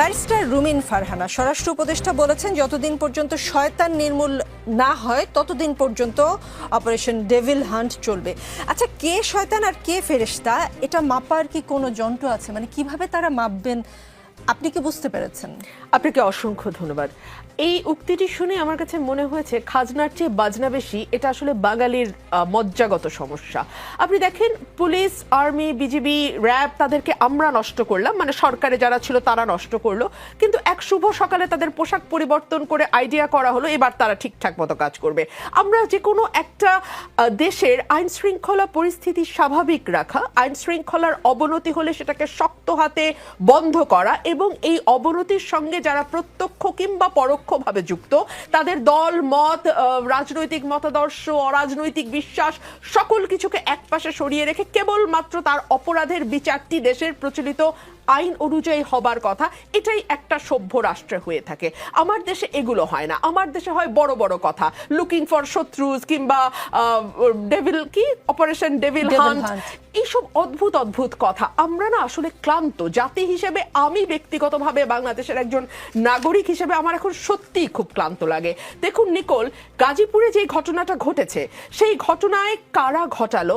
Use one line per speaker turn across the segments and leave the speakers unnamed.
Barrister রুমিন ফারহানা। স্বরাষ্ট্র উপদেষ্টা বলেছেন, যতদিন পর্যন্ত শয়তান নির্মূল না হয়, ততদিন পর্যন্ত অপারেশন ডেভিল হান্ট চলবে। আচ্ছা কে শয়তান আর কে ফেরেস্তা এটা মাপার কি কোনো যন্ত্র আছে? মানে কীভাবে তারা মাপবেন আপনি কি বুঝতে পেরেছেন?
আপনাকে অসংখ্য ধন্যবাদ। এই উক্তিটি শুনে আমার কাছে মনে হয়েছে খাজনার চেয়ে বাজনা বেশি, এটা আসলে বাঙালির মজ্জাগত সমস্যা। আপনি দেখেন, পুলিশ, আর্মি, বিজিবি, র্যাব তাদেরকে আমরা নষ্ট করলাম মানে সরকারে যারা ছিল তারা নষ্ট করল, কিন্তু এক শুভ সকালে তাদের পোশাক পরিবর্তন করে আইডিয়া করা হলো, এবার তারা ঠিকঠাক মতো কাজ করবে। আমরা যে কোনো একটা দেশের আইন শৃঙ্খলা পরিস্থিতি স্বাভাবিক রাখা আইন শৃঙ্খলার অবনতি হলে সেটাকে শক্ত হাতে বন্ধ করা এবং এই অবনতির সঙ্গে যারা প্রত্যক্ষ কিংবা পরোক্ষভাবে যুক্ত, তাদের দল, মত রাজনৈতিক মতাদর্শ, অরাজনৈতিক বিশ্বাস, সকল কিছুকে একপাশে সরিয়ে রেখে কেবলমাত্র তার অপরাধের বিচারটি দেশের প্রচলিত আইন অনুযায়ী হবার কথা এটাই একটা সভ্য রাষ্ট্রে হয়ে থাকে। আমার দেশে এগুলো হয় না। আমার দেশে হয় বড় বড় কথা। লুকিং ফর শত্রুজ কিংবা ডেভিল কি? অপারেশন ডেভিল হান্ট এইসব অদ্ভুত অদ্ভুত কথা। আমরা না আসলে ক্লান্ত। জাতি হিসেবে আমি ব্যক্তিগতভাবে বাংলাদেশের একজন নাগরিক হিসেবে আমার এখন সত্যিই খুব ক্লান্ত লাগে। দেখুন নিকোল গাজীপুরে যে ঘটনাটা ঘটেছে সেই ঘটনায় কারা ঘটালো?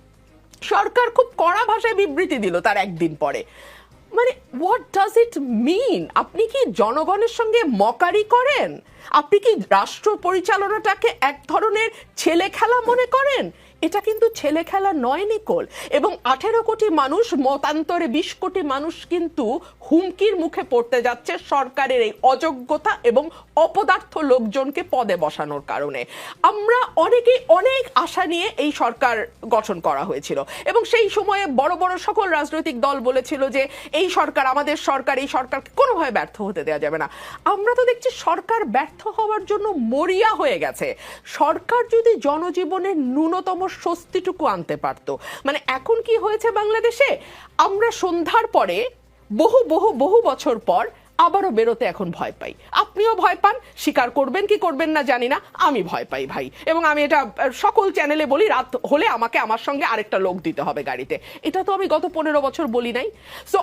সরকার খুব কড়া ভাষায় বিবৃতি দিল তার একদিন পরে। মানে হোয়াট ডাজ ইট মিন আপনি কি জনগণের সঙ্গে মকারি করেন? আপনি কি রাষ্ট্র পরিচালনাটাকে এক ধরনের ছেলে খেলা মনে করেন? এটা কিন্তু ছেলে খেলা নয়, নিকোল। এবং আঠেরো কোটি মানুষ, মতান্তরে বিশ কোটি মানুষ কিন্তু হুমকির মুখে পড়তে যাচ্ছে সরকারের এই অযোগ্যতা এবং অপদার্থ লোকজনকে পদে বসানোর কারণে। আমরা অনেকেই অনেক আশা নিয়ে এই সরকার গঠন করা হয়েছিল। এবং সেই সময়ে বড় বড় সকল রাজনৈতিক দল বলেছিল যে, এই সরকার আমাদের সরকার, এই সরকারকে কোনোভাবে ব্যর্থ হতে দেওয়া যাবে না। আমরা তো দেখছি সরকার ব্যর্থ হওয়ার জন্য মরিয়া হয়ে গেছে। সরকার যদি জনজীবনের ন্যূনতম স্বস্তিটুকু আনতে পারতো। মানে এখন কি হয়েছে বাংলাদেশে? আমরা সন্ধ্যার পরে বহু বহু বহু বছর পর আবারও বেরোতে এখন ভয় পাই। আপনিও ভয় পান, স্বীকার করবেন কি করবেন না জানি না, আমি ভয় পাই ভাই। এবং আমি এটা সকল চ্যানেলে বলি, রাত হলে আমাকে আমার সঙ্গে আরেকটা লোক দিতে হবে গাড়িতে। এটা তো আমি গত পনেরো বছর বলি নাই। সো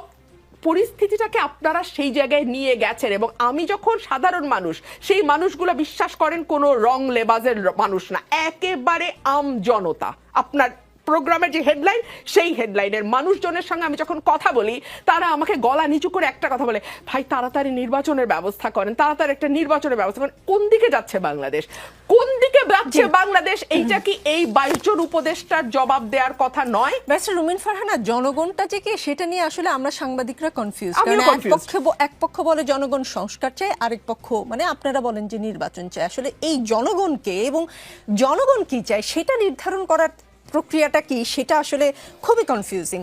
পরিস্থিতিটাকে আপনারা সেই জায়গায় নিয়ে গেছেন এবং আমি যখন সাধারণ মানুষ, সেই মানুষগুলো বিশ্বাস করেন কোনো রং লেবাজের মানুষ না, একেবারে আম জনতা আপনার প্রোগ্রামের যে হেডলাইন সেই হেডলাইনের মানুষজনের সঙ্গে আমি যখন কথা বলি তারা আমাকে গলা নিচু করে একটা কথা বলে ভাই তাড়াতাড়ি নির্বাচনের ব্যবস্থা করেন তাড়াতাড়ি একটা নির্বাচনের ব্যবস্থা করেন। কোন দিকে যাচ্ছে বাংলাদেশ? কোন দিকে যাচ্ছে বাংলাদেশ? এইটা কি এই বাইশ জন উপদেষ্টার জবাব দেওয়ার কথা নয়?
ব্যারিস্টার রুমিন ফারহানা জনগণটা যে কে সেটা নিয়ে আসলে আমরা সাংবাদিকরা কনফিউজ কারণ। এক পক্ষ বলে জনগণ সংস্কার চায় আরেক পক্ষ মানে আপনারা বলেন যে নির্বাচন চায়। আসলে এই জনগণকে এবং জনগণ কি চায় সেটা নির্ধারণ করার প্রক্রিয়াটা কি? সেটা আসলে খুবই কনফিউজিং